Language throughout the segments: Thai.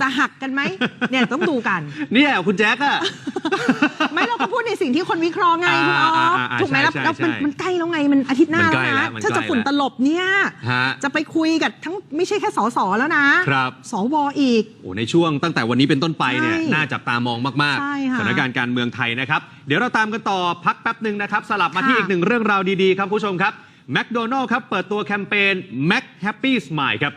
จะหักกันไหมเนี่ยต้องดูกัน เนี่ยคุณแจ๊คอะ ไม่เราก็พูดในสิ่งที่คนวิเคราะห์ไงคุณอออ่าฟอ่าอ่าถูกไหมแล้วใช่แล้วมันใช่มันใกล้แล้วไงมันอาทิตย์หน้ามันใกแล้วล้แล้นะวมันถ้าจะใกล้ฝุ่นแล้ว ตลบเนี่ยฮะ จะไปคุยกับทั้งไม่ใช่แค่สสแล้วนะครับ สวอีก โอ้ในช่วงตั้งแต่วันนี้เป็นต้นไปเนี่ยใช่น่าจับตามองมากใช่ๆค่ะสถานการณ์การเมืองไทยนะครับ เดี๋ยวเราตามกันต่อพักแป๊บหนึ่งนะครับ สลับมาที่ค่ะ อีกหนึ่งเรื่องราวดี ๆ ครับคุณผู้ชมครับแมคโดนัลล์ครับ เปิดตัวแคมเปญ Mac Happy Smile ครับ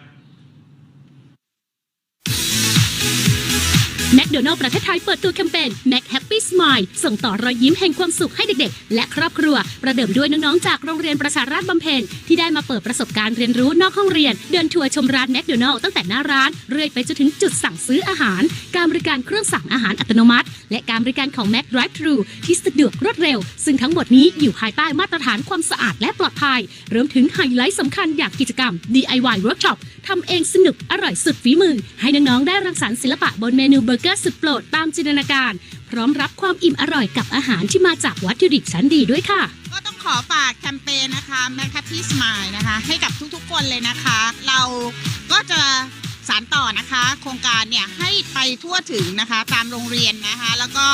แมคโดนัลล์ประเทศไทยเปิดตัวแคมเปญแมค Happy Smile ส่งต่อรอยยิ้มแห่งความสุขให้เด็กๆ และครอบครัว ประเดิมด้วยน้องๆ จากโรงเรียนประชาราชบำเพ็ญที่ได้มาเปิดประสบการณ์เรียนรู้นอกห้องเรียน เดินทัวร์ชมร้านแมคโดนัลล์ตั้งแต่หน้าร้าน เรื่อยไปจนถึงจุดสั่งซื้ออาหาร การบริการเครื่องสั่งอาหารอัตโนมัติ และการบริการของ Mac Drive Thru ที่สะดวกรวดเร็ว ซึ่งทั้งหมดนี้อยู่ภายใต้มาตรฐานความสะอาดและปลอดภัยรวมถึงไฮไลท์สำคัญอย่างกิจกรรม DIY Workshop ทำเองสนุกอร่อยสุดฝีมือ ให้น้องๆได้รังสรรค์ศิลปะบนเมนูเบอร์เกอร์สุดโปรดตามจินตนาการพร้อมรับความอิ่มอร่อยกับอาหารที่มาจากวัตถุดิบชั้นดีด้วยค่ะ ก็ต้องขอฝากแคมเปญนะคะ Mac Happy Smile นะคะ ให้กับทุกๆคนเลยนะคะ เราก็จะสานต่อนะคะ โครงการเนี่ยให้ไปทั่วถึงนะคะ ตามโรงเรียนนะคะ แล้วก็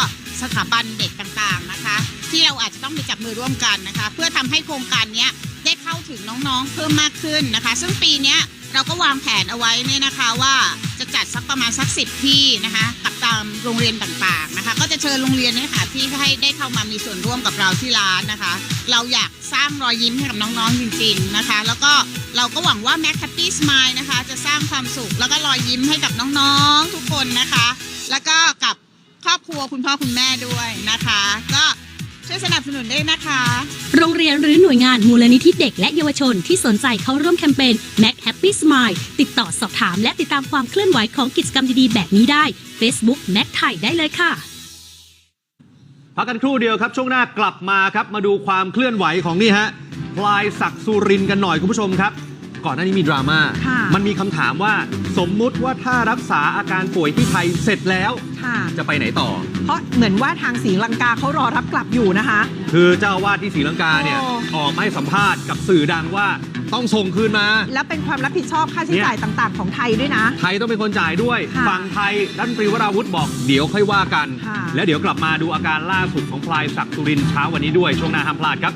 สถาบันเด็กต่างๆนะคะ ที่เราอาจจะต้องไปจับมือร่วมกันนะคะ เพื่อทำให้โครงการนี้ได้เข้าถึงน้องๆเพิ่มมากขึ้นนะคะ ซึ่งปีนี้เราก็วางแผนเอาไว้เนี่ยนะคะว่าจะจัดสักประมาณสักสิบที่นะคะกับตามโรงเรียนต่างๆนะคะ ก็จะเชิญโรงเรียนเนี่ยค่ะที่ให้ได้เข้ามามีส่วนร่วมกับเราที่ร้านนะคะ เราอยากสร้างรอยยิ้มให้กับน้องๆจริง ๆนะคะ แล้วก็เราก็หวังว่า Mac Happy Smile นะคะ จะสร้างความสุขแล้วก็รอยยิ้มให้กับน้องๆทุกคนนะคะ แล้วก็กับครอบครัวคุณพ่อคุณแม่ด้วยนะคะ ก็ ช่วยสนับสนุนด้วยนะคะ โรงเรียนหรือหน่วยงานมูลนิธิเด็กและเยาวชนที่สนใจเข้าร่วมแคมเปญ Mac Happy Smile ติดต่อสอบถามและติดตามความเคลื่อนไหวของกิจกรรมดีๆ แบบนี้ได้ Facebook Mac ไทยได้เลยค่ะ พักกันครู่เดียวครับ ช่วงหน้ากลับมาครับ มาดูความเคลื่อนไหวของนี่ฮะพลายศักดิ์สุรินทร์กันหน่อยคุณผู้ชมครับ ก่อนหน้านี้มีดราม่า ค่ะ มันมีคำถามว่าสมมุติว่าถ้ารักษาอาการป่วยที่ไทยเสร็จแล้ว ค่ะ จะไปไหนต่อ เพราะเหมือนว่าทางศรีลังกาเขารอรับกลับอยู่นะคะ คือเจ้าอาวาดที่ศรีลังกาเนี่ยโอ้ ออกมาให้สัมภาษณ์กับสื่อดังว่าต้องส่งคืนมา แล้วเป็นความรับผิดชอบค่าใช้จ่ายต่างๆ ของไทยด้วยนะ ไทยต้องเป็นคนจ่ายด้วย ค่ะฝั่งไทยรัฐมนตรีวราวุธบอกเดี๋ยวค่อยว่ากัน ค่ะ แล้วเดี๋ยวกลับมาดูอาการล่าสุดของพลายศักดิ์สุรินทร์เช้าวันนี้ด้วยช่วงหน้าห้ามพลาดครับ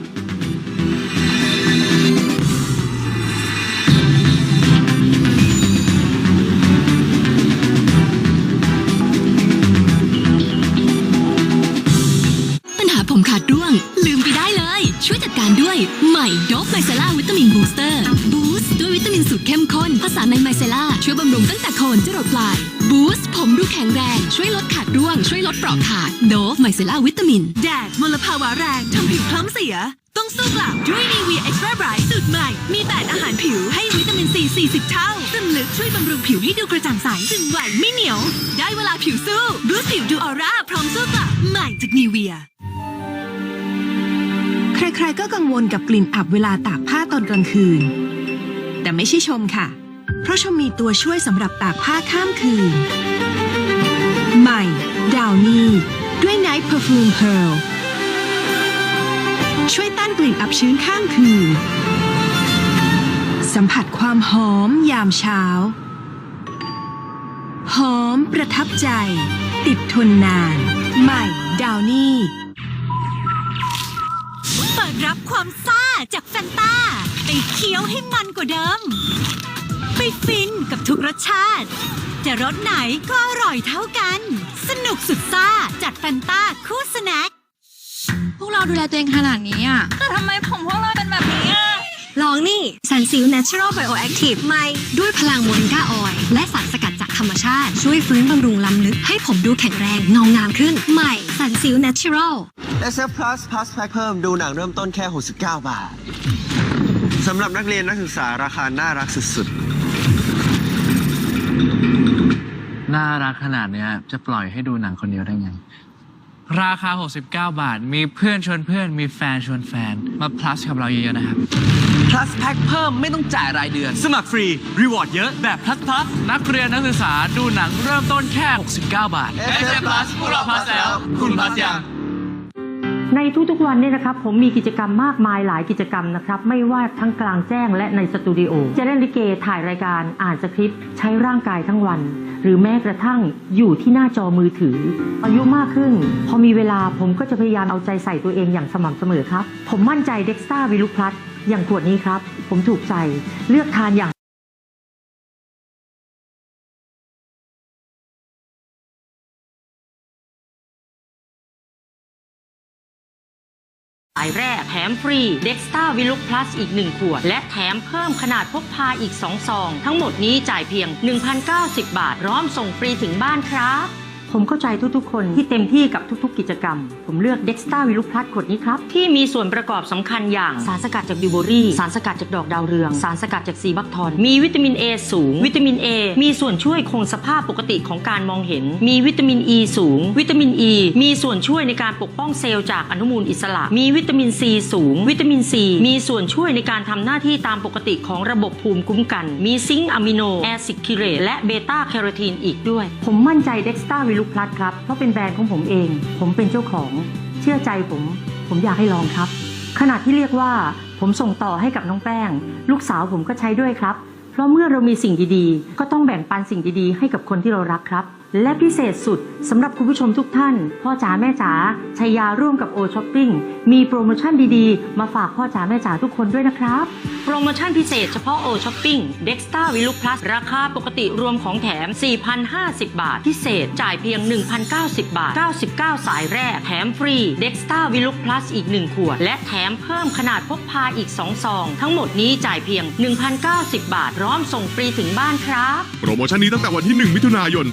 ดร่วง ลืมไปได้เลย ช่วยจัดการด้วยใหม่โดฟไมเซล่าวิตามินบูสเตอร์บูสต์ด้วยวิตามินสูตรเข้มข้นผสานในไมเซล่าช่วยบำรุงตั้งแต่โคนจรดปลายบูสต์ผมดูแข็งแรง ช่วยลดขาดร่วง ช่วยลดเปราะขาดโดฟไมเซล่าวิตามิน แดดมลภาวะแรงทำผิวคล้ำเสีย ต้องสู้กลับด้วยนีเวียเอ็กซ์ตร้าไบรท์สูตรใหม่ มีแต่อาหารผิวให้วิตามินซี40 เท่าซึมลึกช่วยบำรุงผิวให้ดูกระจ่างใสซึมไหวไม่เหนียว ได้เวลาผิวสู้บูสต์ผิวดูออร่าพร้อมสู้กลับใหม่จากนีเวีย ใครๆก็กังวลกับกลิ่นอับเวลาตากผ้าตอนกลางคืน แต่ไม่ใช่ชมค่ะ เพราะชมมีตัวช่วยสำหรับตากผ้าข้ามคืน ใหม่ ดาวนี่ด้วย Night Perfume Pearl ช่วยต้านกลิ่นอับชื้นข้ามคืน สัมผัสความหอมยามเช้า หอมประทับใจ ติดทนนาน ใหม่ ดาวนี่ รับความซ่าจากแฟนตาไปเคี้ยวให้มันกว่าเดิม ไปฟินกับทุกรสชาติ จะรสไหนก็อร่อยเท่ากัน สนุกสุดซ่าจัดแฟนตาคู่สแน็คพวกเราดูแลตัวเองขนาดนี้อะแต่ทำไมผมพวกเราเป็นแบบนี้อะ ลองนี่สันซิล Natural Bioactive ใหม่ด้วยพลังโมริงกาออยล์และสารสกัดจากธรรมชาติ ช่วยฟื้นบำรุงล้ำลึกให้ผมดูแข็งแรงเงางามขึ้น ใหม่สันซิล Natural SF Plus Plus Pack เพิ่มดูหนังเริ่มต้นแค่ 69 บาทสำหรับนักเรียนนักศึกษาราคาน่ารักสุดน่ารักขนาดเนี้ยจะปล่อยให้ดูหนังคนเดียวได้ไง ราคา 69 บาท มีเพื่อนชวนเพื่อน มีแฟนชวนแฟน มา plus กับเราเยอะๆนะครับ plus pack เพิ่มไม่ต้องจ่ายรายเดือน สมัครฟรี รีวอร์ดเยอะแบบ plus plus นักเรียนนักศึกษาดูหนังเริ่มต้นแค่ 69 บาท SF Plus พวกเรา plus แล้ว คุณ plus ยัง ในทุกๆวันเนี่ยนะครับผมมีกิจกรรมมากมายหลายกิจกรรมนะครับไม่ว่าทั้งกลางแจ้งและในสตูดิโอจะเล่นลิเกถ่ายรายการอ่านสคริปต์ใช้ร่างกายทั้งวัน หรือแม้กระทั่งอยู่ที่หน้าจอมือถือ อายุมากขึ้น พอมีเวลาผมก็จะพยายามเอาใจใส่ตัวเองอย่างสม่ำเสมอครับ ผมมั่นใจเด็กซ่าวิลุพลัสอย่างขวดนี้ครับ ผมถูกใจเลือกทานอย่าง สายแรกแถมฟรีเด็กสตาวิลุพลัสอีก 1 ขวด และแถมเพิ่มขนาดพกพาอีก 2 ซอง ทั้งหมดนี้จ่ายเพียง 1,090 บาทพร้อมส่งฟรีถึงบ้านครับ ผมเข้าใจทุกๆ คนที่เต็มที่กับทุกๆ กิจกรรม ผมเลือกเด็กสตาวิลุพลัสขวดนี้ครับ ที่มีส่วนประกอบสำคัญอย่างสารสกัดจากบิวเบอรี่ สารสกัดจากดอกดาวเรือง สารสกัดจากซีบักทอน มีวิตามิน A สูง วิตามิน A มีส่วนช่วยคงสภาพปกติของการมองเห็น มีวิตามิน E สูง วิตามิน E มีส่วนช่วยในการปกป้องเซลล์จากอนุมูลอิสระ มีวิตามิน C สูง วิตามิน C มีส่วนช่วยในการทำหน้าที่ตามปกติของระบบภูมิคุ้มกัน มีซิงค์อะมิโนแอซิดคิเรตและเบต้าแคโรทีนอีกด้วย ผมมั่นใจเด็กสตาวิลุพลัดครับ เพราะเป็นแบรนด์ของผมเอง ผมเป็นเจ้าของ เชื่อใจผม ผมอยากให้ลองครับ ขนาดที่เรียกว่า ผมส่งต่อให้กับน้องแป้ง ลูกสาวผมก็ใช้ด้วยครับ เพราะเมื่อเรามีสิ่งดีๆ ก็ต้องแบ่งปันสิ่งดีๆ ให้กับคนที่เรารักครับและพิเศษสุดสำหรับคุณผู้ชมทุกท่าน พ่อจ๋าแม่จ๋าชัยยาร่วมกับโอช้อปปิ้งมีโปรโมชั่นดีๆ มาฝากพ่อจ๋าแม่จ๋าทุกคนด้วยนะครับ โปรโมชั่นพิเศษเฉพาะโอช้อปปิ้งเด็กสตาวิลุพลัสราคาปกติรวมของแถม 4,050 บาท พิเศษจ่ายเพียง 1,090 บาท 99 สายแรก แถมฟรีเด็กสตาวิลุพลัสอีก 1 ขวด และแถมเพิ่มขนาดพกพาอีก 2 ซอง ทั้งหมดนี้จ่ายเพียง 1,090 บาทพร้อมส่งฟรีถึงบ้านครับ โปรโมชั่นนี้ตั้งแต่วันที่ 1 มิถุนายน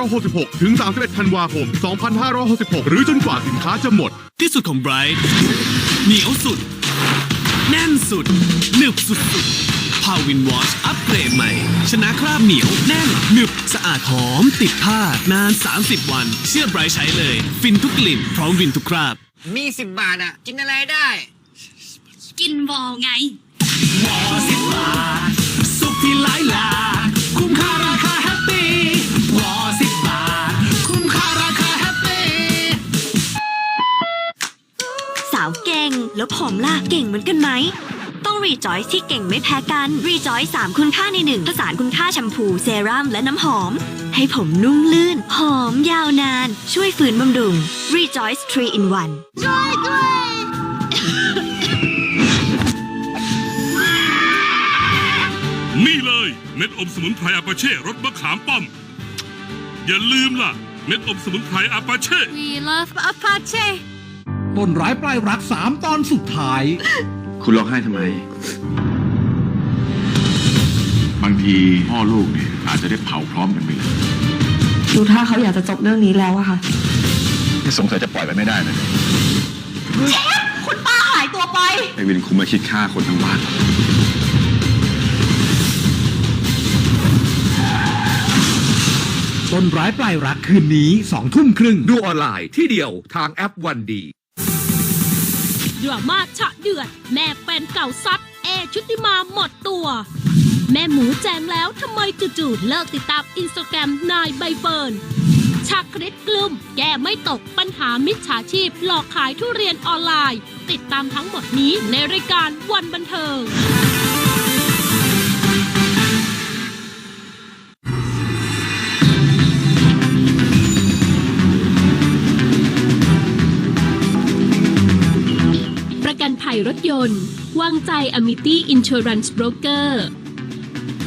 2566 ถึง 31 ธันวาคม 2566 หรือจนกว่าสินค้าจะหมด ที่สุดของไบรท์เหนียวสุด แน่นสุด หนึบสุดๆพาวินวอชอัปเกรดใหม่ ชนะคราบเหนียวแน่น หนึบ สะอาดหอม ติดผ้านาน 30 วัน เชื่อไบรท์ใช้เลย ฟินทุกกลิ่น พร้อมวินทุกคราบ มีสิบบาทอะกินอะไรได้ กินวอลไง วอสิบบาท สุขที่หลายหลาก แล้วผมล่ะเก่งเหมือนกันไหม ต้องรีจอยที่เก่งไม่แพ้กันรีจอย3คุณค่าในหนึ่งผสานคุณค่าแชมพูเซรั่มและน้ำหอม ให้ผมนุ่มลื่น หอมยาวนาน ช่วยฝืนบำรุง Rejoice 3 in 1ช่วยด้วยนี่เลยเม็ดอมสมุนไพรอาปาเช่รสมะขามป้อม อย่าลืมล่ะ เม็ดอมสมุนไพรอาปาเช่ We love Apache ต้นร้ายปลายรักสามตอนสุดท้าย คุณร้องไห้ทำไม บางทีพ่อลูกเนี่ยอาจจะได้เผาพร้อมกันไปเลยดูถ้าเขาอยากจะจบเรื่องนี้แล้วอะค่ะ สงสัยจะปล่อยไปไม่ได้นะเชฟคุณป้าหายตัวไป ไอวินคุมมาคิดฆ่าคนทั้งบ้าน ต้นร้ายปลายรักคืนนี้สองทุ่มครึ่งดูออนไลน์ที่เดียวทางแอปวันดี ดราม่าฉะเดือด แม่แฟนเก่าซัดเอชุติมาหมดตัว แม่หมูแจงแล้วทำไมจู่ๆเลิกติดตามอินสตาแกรมนายใบเฟิร์นชาคริตกลุ่ม แก้ไม่ตกปัญหามิจฉาชีพ หลอกขายทุเรียนออนไลน์ ติดตามทั้งหมดนี้ในรายการวันบันเทิง ระกันภัยรถยนต์ วางใจ Amity Insurance Broker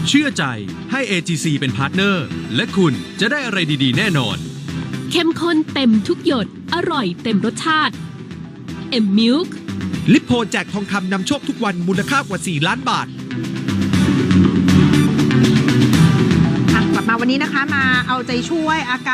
เชื่อใจให้ AGC เป็นพาร์ทเนอร์ และคุณจะได้อะไรดีๆ แน่นอน เข้มข้นเต็มทุกหยด อร่อยเต็มรสชาติ M Milk ลิปโพแจกทองคำนำโชคทุกวันมูลค่ากว่า 4 ล้านบาทอะกลับมาวันนี้นะคะมาเอาใจช่วยอาการ